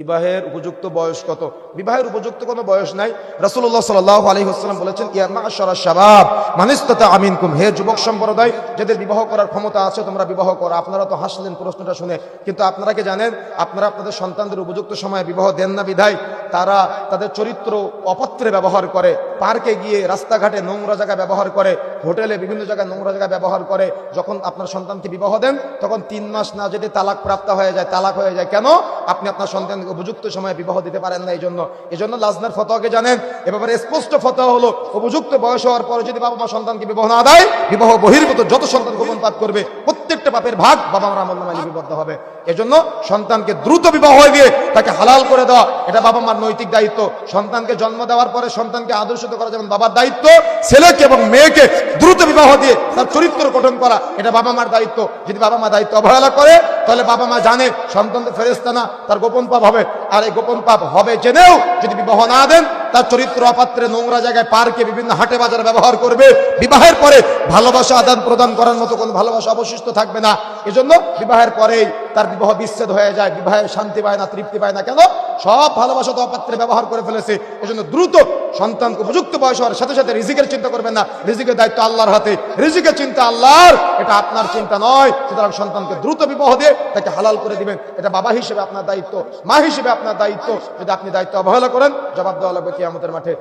বিবাহের উপযুক্ত বয়স কত? বিবাহের উপযুক্ত কোনো বয়স নাই। রাসূলুল্লাহ সাল্লাল্লাহু আলাইহি ওয়াসাল্লাম বলেছেন, ইয়া মা'শারা শাবাব, মানিস্তাতা আমিনকুম। হে যুবক সম্প্রদায়, যাদের বিবাহ করার ক্ষমতা আছে, তোমরা বিবাহ করো। আপনারা তো হাসলেন প্রশ্নটা শুনে। কিন্তু আপনারা কি জানেন? আপনারা আপনাদের সন্তানদের উপযুক্ত সময়ে বিবাহ দেন না বিধায় তারা তাদের চরিত্র অপত্রে ব্যবহার করে। পার্কে গিয়ে রাস্তাঘাটে নোংরা জায়গায় ব্যবহার করে। হোটেলে বিভিন্ন জায়গায় নোংরা জায়গায় ব্যবহার করে যখন আপনার সন্তানকে বিবাহ দেন, তখন তিন মাস না যদি তালাক প্রাপ্ত হয়ে যায়। তালাক হয়ে যায় কেন? আপনি আপনার সন্তানকে উপযুক্ত সময়ে বিবাহ দিতে পারেন না এই জন্য এই জন্য লাজনার ফতোয়াকে জানেন। এ ব্যাপারে স্পষ্ট ফতোয়া হলো, উপযুক্ত বয়স হওয়ার পরে যদি বাবা মা সন্তানকে বিবাহ না দেয়, বিবাহ বহির্ভূত যত সন্তান গোপন পাপ করবে প্রত্যেকটা পাপের ভাগ বাবা মার আমল লিপিবদ্ধ হবে। এজন্য সন্তানকে দ্রুত বিবাহ হয়ে দিয়ে তাকে হালাল করে দেওয়া, এটা বাবা মার নৈতিক দায়িত্ব। সন্তানকে জন্ম দেওয়ার পরে সন্তানকে আদর্শিত করা যেমন বাবার দায়িত্ব, ছেলেকে এবং মেয়েকে দ্রুত বিবাহ দিয়ে তার চরিত্র গঠন করা, এটা বাবা মার দায়িত্ব। যদি বাবা মা দায়িত্ব অবহেলা করে, তাহলে বাবা মা জানে সন্তান তো ফেরেস্তা না, তার গোপন পাপ হবে। আর এই গোপন পাপ হবে জেনেও যদি বিবাহ না দেন তার চরিত্র অপাত্রে নোংরা জায়গায় পার্কে বিভিন্ন হাটে বাজার ব্যবহার করবে। বিবাহের পরে ভালোবাসা আদান প্রদান করার মতো কোনো ভালোবাসা অবশিষ্ট থাকবে না। এজন্য বিবাহের পরেই তার বিবাহ বিচ্ছেদ হয়ে যায় বিবাহের শান্তি পায় না, তৃপ্তি পায় না। কেন? সব ভালোবাসা তো অপাত্রে ব্যবহার করে ফেলেছে। এজন্য দ্রুত সন্তানকে উপযুক্ত বয়স হওয়ার সাথে সাথে রিজিকের চিন্তা করবেন না। রিজিকের দায়িত্ব আল্লাহর হাতে। রিজিকের চিন্তা আল্লাহর। এটা আপনার চিন্তা নয়। সুতরাং সন্তানকে দ্রুত বিবাহ দিয়ে তাকে হালাল করে দিবেন। এটা বাবা হিসেবে আপনার দায়িত্ব, মা হিসেবে আপনার দায়িত্ব। যদি আপনি দায়িত্ব অবহেলা করেন, জবাব দেওয়া লাগবে কি আমাদের মাঠে।